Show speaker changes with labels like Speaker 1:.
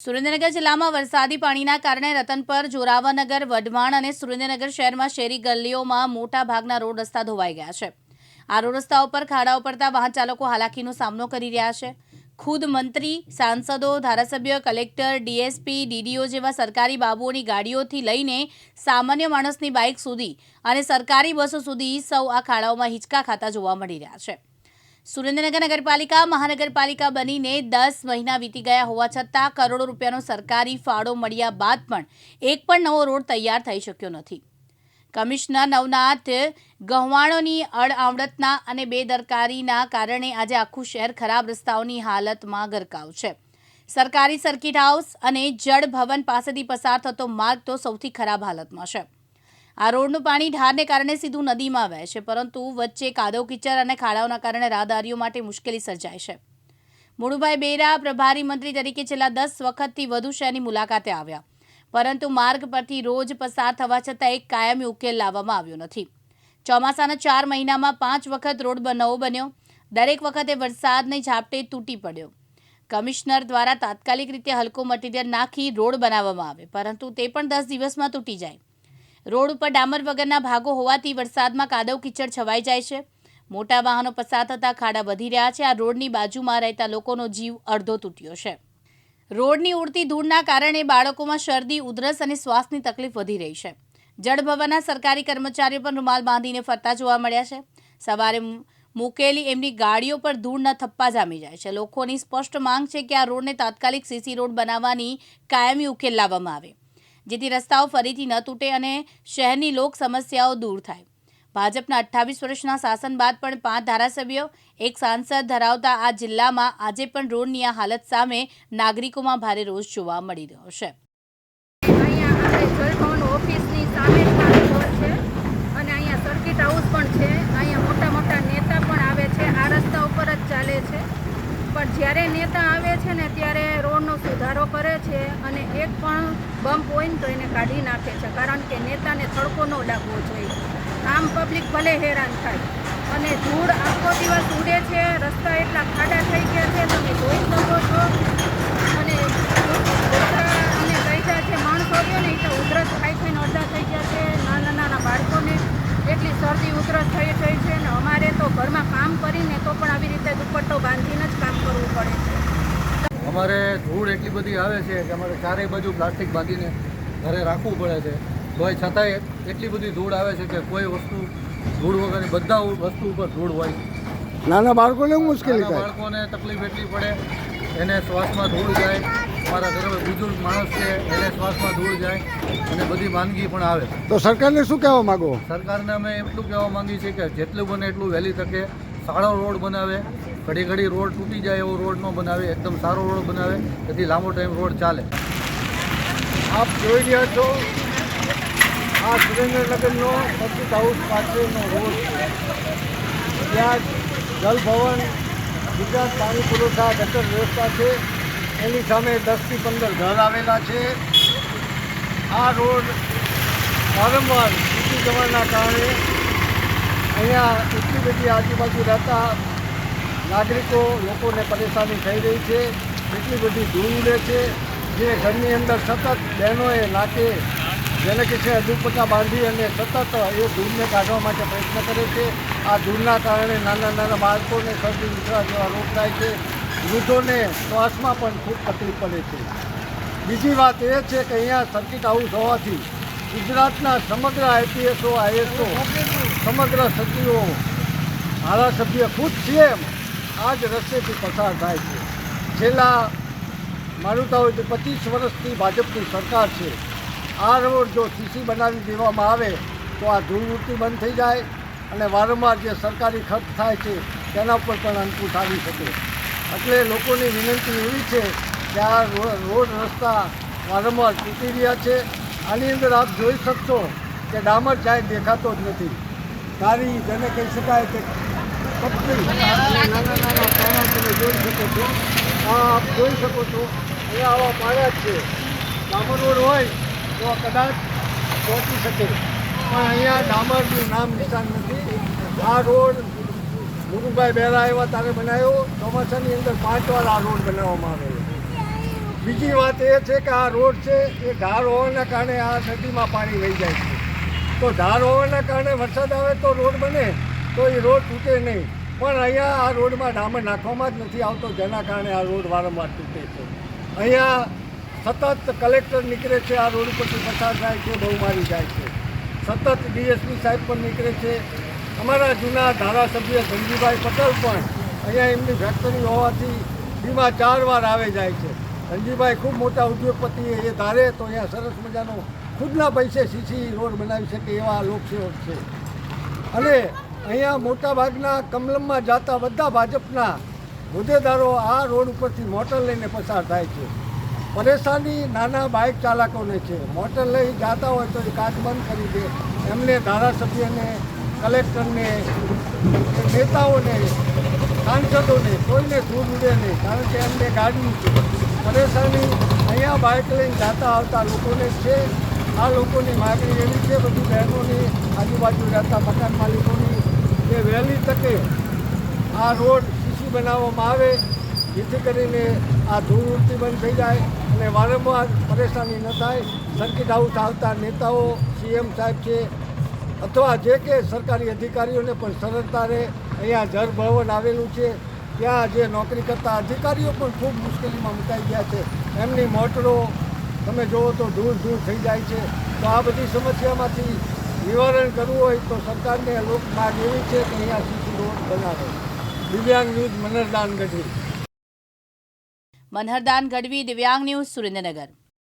Speaker 1: સુરેન્દ્રનગર જિલ્લામાં વરસાદી પાણીના કારણે રતનપર જોરાવાનગર વઢવાણ અને સુરેન્દ્રનગર શહેરમાં શેરી ગલીઓમાં મોટા ભાગના રોડ રસ્તા ધોવાઈ ગયા છે. આ રોડ રસ્તાઓ પર ખાડાઓ પડતા વાહન ચાલકો હાલાકીનો સામનો કરી રહ્યા છે. ખુદ મંત્રી, સાંસદો, ધારાસભ્ય, કલેક્ટર, ડીએસપી, ડીડીઓ જેવા સરકારી બાબુઓની ગાડીઓથી લઈને સામાન્ય માણસની બાઇક સુધી અને સરકારી બસો સુધી સૌ આ ખાડાઓમાં હિંચકા ખાતા જોવા મળી રહ્યા છે. સુરેન્દ્રનગર નગરપાલિકા મહાનગરપાલિકા બનીને દસ મહિના વીતી ગયા હોવા છતાં કરોડો રૂપિયાનો સરકારી ફાળો મળ્યા બાદ પણ એક પણ નવો રોડ તૈયાર થઈ શક્યો નથી. કમિશનર નવનાથ ગહવાણોની અડઆવડતના અને બેદરકારીના કારણે આજે આખું શહેર ખરાબ રસ્તાઓની હાલતમાં ગરકાવ છે. સરકારી સર્કિટ હાઉસ અને જળ ભવન પાસેથી પસાર થતો માર્ગ તો સૌથી ખરાબ હાલતમાં છે. આ રોડનું પાણી ઢારને કારણે સીધું નદીમાં વહે છે, પરંતુ વચ્ચે કાદવ કિચડ અને ખાડાઓના કારણે રાહદારીઓ માટે મુશ્કેલી સર્જાય છે. મુળુભાઈ બેરા પ્રભારી મંત્રી તરીકે છેલ્લા દસ વખતથી વધુ શહેરની મુલાકાતે આવ્યા. પરંતુ માર્ગ પરથી રોજ પસાર થવા છતાં એક કાયમી ઉકેલ લાવવામાં આવ્યો નથી. ચોમાસાના ચાર મહિનામાં પાંચ વખત રોડ નવો બન્યો. દરેક વખતે વરસાદને ઝાપટે તૂટી પડ્યો. કમિશનર દ્વારા તાત્કાલિક રીતે હલકો મટીરિયલ નાખી રોડ બનાવવામાં આવે, પરંતુ તે પણ દસ દિવસમાં તૂટી જાય. રોડ ઉપર ડામર વગરના ભાગો હોવાથી વરસાદમાં કાદવ કિચડ છવાઈ જાય છે. મોટા વાહનો પસાર થતા ખાડા વધી રહ્યા છે. આ રોડની બાજુમાં રહેતા લોકોનો જીવ અડધો તૂટ્યો છે. રોડની ઉડતી ધૂળના કારણે બાળકોમાં શરદી, ઉધરસ અને શ્વાસની તકલીફ વધી રહી છે. જળભવનના સરકારી કર્મચારીઓ પણ રૂમાલ બાંધીને ફરતા જોવા મળ્યા છે. સવારે મૂકેલી એમની ગાડીઓ પર ધૂળના થપ્પા જામી જાય છે. લોકોની સ્પષ્ટ માંગ છે કે આ રોડને તાત્કાલિક સીસી રોડ બનાવવાની કાયમી ઉકેલ લાવવામાં આવે. જેથી રસ્તાઓ ફરીથી ન તૂટે અને શહેરની લોક સમસ્યાઓ દૂર થાય. ભાજપના અઠ્ઠાવીસ વર્ષના શાસન બાદ પણ પાંચ ધારાસભ્યો, એક સાંસદ ધરાવતા આ જિલ્લામાં આજે પણ રોડની આ હાલત સામે નાગરિકોમાં ભારે રોષ જોવા મળી રહ્યો છે
Speaker 2: અહીંયા આપણે જલભવન ઓફિસની સામે જ મારો ઘર છે અને અહીંયા સર્કિટ હાઉસ પણ છે અહીંયા મોટા મોટા નેતા પણ આવે છે આ રસ્તા ઉપર જ ચાલે છે પણ જ્યારે નેતા આવે છે ને ત્યારે રોડનો સુધારો કરે છે અને એક પણ બમ્પ હોય ને તો એને કાઢી નાખે છે, કારણ કે નેતાને તડકો ન લાગવો જોઈએ. આમ પબ્લિક ભલે હેરાન થાય, અને ધૂળ આખો દિવસ ઉડે છે, રસ્તા એટલા ખાડા થઈ ગયા છે, તમે જોઈ શકો છો. અને અને ગઈઢા છે માણસો રહ્યો ને એ તો ઉધરસ ખાઈ ખાઈને અડધા થઈ ગયા છે, નાના નાના બાળકોને એટલી શરદી ઉધરસ થઈ થઈ છે ને અમારે તો ઘરમાં કામ કરીને તો પણ આવી રીતે દુપટ્ટો બાંધીને જ
Speaker 3: અમારે ધૂળ એટલી બધી આવે છે કે અમારે ચારેય બાજુ પ્લાસ્ટિક બાંધીને ઘરે રાખવું પડે છે. તોય છતાંય એટલી બધી ધૂળ આવે છે કે કોઈ વસ્તુ ધૂળ વગરની બધા વસ્તુ ઉપર ધૂળ હોય.
Speaker 4: નાના બાળકોને મુશ્કેલી થાય?
Speaker 3: બાળકોને તકલીફ એટલી પડે એને શ્વાસમાં ધૂળ જાય. મારા ઘરે બીજું માણસ છે એને શ્વાસમાં ધૂળ જાય અને બધી માંદગી પણ આવે.
Speaker 4: તો સરકારને શું કહેવા માંગો?
Speaker 3: સરકારને અમે એટલું કહેવા માંગીએ છીએ કે જેટલું બને એટલું વહેલી તકે સારો રોડ બનાવે ઘડી ઘડી રોડ તૂટી જાય એવો રોડ ન બનાવે, એકદમ સારો રોડ બનાવે, તેથી લાંબો ટાઈમ રોડ ચાલે.
Speaker 4: આપ જોઈ રહ્યા છો, આ સુરેન્દ્રનગરનો સર્કિટ હાઉસ પાસેનો રોડ ત્યાં જલભવન ગુજરાત પાણી પુરવઠા ગટર વ્યવસ્થા છે. એની સામે દસથી પંદર ઘર આવેલા છે. આ રોડ વારંવાર તૂટી જવાના કારણે અહીંયા એટલી બધી આજુબાજુ રહેતા નાગરિકો લોકોને પરેશાની થઈ રહી છે. એટલી બધી ધૂળ ઉડે છે જે ઘરની અંદર સતત બહેનોએ નાકે જેને કે છે, દુપટ્ટા બાંધી અને સતત એ ધૂળને કાઢવા માટે પ્રયત્ન કરે છે. આ ધૂળના કારણે નાના નાના બાળકોને શરદી, ઉધરા જેવા રોગ થાય છે. વૃદ્ધોને શ્વાસમાં પણ ખૂબ તકલીફ પડે છે. બીજી વાત એ છે કે અહીંયા સર્કિટ હાઉસ હોવાથી ગુજરાતના સમગ્ર આઈપીએસઓ આઈએસઓ સમગ્ર સચિવો ધારાસભ્ય ખુદ સીએમ આ જ રસ્તેથી પસાર થાય છે. છેલ્લા માનતા હોય તો પચીસ વર્ષથી ભાજપની સરકાર છે. આ રોડ જો સીસી બનાવી દેવામાં આવે તો આ ધૂળવૃત્તિ બંધ થઈ જાય અને વારંવાર જે સરકારી ખર્ચ થાય છે તેના ઉપર પણ અંકુશ આવી શકે. એટલે લોકોની વિનંતી એવી છે કે આ રોડ રસ્તા વારંવાર તૂટી રહ્યા છે. આની અંદર આપ જોઈ શકશો કે ડામર ચાય દેખાતો જ નથી. તારી જેને કહી શકાય કે કપડી નાના નાના પાણા તમે જોઈ શકો છો. આ આપ જોઈ શકો છો. એ આવા જ છે ડામર રોડ હોય તો કદાચ પહોંચી શકે પણ અહીંયા ડામરનું નામ નિશાન નથી. આ રોડ ગુરુભાઈ બહેરા આવ્યા તારે બનાવ્યો. ચોમાસાની અંદર પાંચ વાર આ રોડ બનાવવામાં આવેલો બીજી વાત એ છે કે આ રોડ છે એ ઢાર હોવાના કારણે આ નદીમાં પાણી વહી જાય છે. તો ઢાર હોવાના કારણે વરસાદ આવે તો રોડ બને. તો એ રોડ તૂટે નહીં. પણ અહીંયા આ રોડમાં ડામર નાખવામાં જ નથી આવતો, જેના કારણે આ રોડ વારંવાર તૂટે છે. અહીંયા સતત કલેક્ટર નીકળે છે, આ રોડ ઉપરથી પસાર થાય છે, બહુ મારી જાય છે. સતત ડીએસપી સાહેબ પણ નીકળે છે. અમારા જૂના ધારાસભ્ય ધનજીભાઈ પટેલ પણ અહીંયા એમની ફેક્ટરી હોવાથી બીમા ચાર વાર આવે જાય છે. ધનજીભાઈ ખૂબ મોટા ઉદ્યોગપતિ એ ધારે તો અહીંયા સરસ મજાનો ખુદના પૈસે સીસી રોડ બનાવી શકે એવા લોકસેવક છે. અને અહીંયા મોટાભાગના કમલમમાં જતા બધા ભાજપના હોદ્દેદારો આ રોડ ઉપરથી મોટર લઈને પસાર થાય છે. પરેશાની નાના બાઇક ચાલકોને છે. મોટર લઈ જતા હોય તો એ કાચ બંધ કરી દે. એમને ધારાસભ્યને, કલેક્ટરને, નેતાઓને, સાંસદોને કોઈને દૂર ઉડે નહીં, કારણ કે એમને ગાડી છે. પરેશાની અહીંયા બાઇક લઈને જતા આવતા લોકોને છે. આ લોકોની માગણી એવી છે, બધી બહેનોની આજુબાજુ રહેતા મકાન માલિકોની કે વહેલી તકે આ રોડ સીસી બનાવવામાં આવે, જેથી કરીને આ ધૂળ ઉડતી બંધ થઈ જાય અને વારંવાર પરેશાની ન થાય. સર્કિટ હાઉસ આવતા નેતાઓ, સીએમ સાહેબ છે, અથવા જે કે સરકારી અધિકારીઓને પણ સરળતા રહે. અહીંયા જળ ભવન આવેલું છે. ત્યાં જે નોકરી કરતા અધિકારીઓ પણ ખૂબ મુશ્કેલીમાં મુકાઈ ગયા છે. એમની મોટરો, તમે જુઓ તો દૂર દૂર થઈ જાય છે. તો આ બધી સમસ્યામાંથી નિવારણ કરવું હોય તો સરકારને લોક માગ એવી છે કે અહીંયા સીસી રોડ બનાવે. દિવ્યાંગ ન્યૂઝ, મનરદાન ગઢવી.
Speaker 1: મનહરદાન ગઢવી, દિવ્યાંગ ન્યૂઝ, સુરેન્દ્રનગર.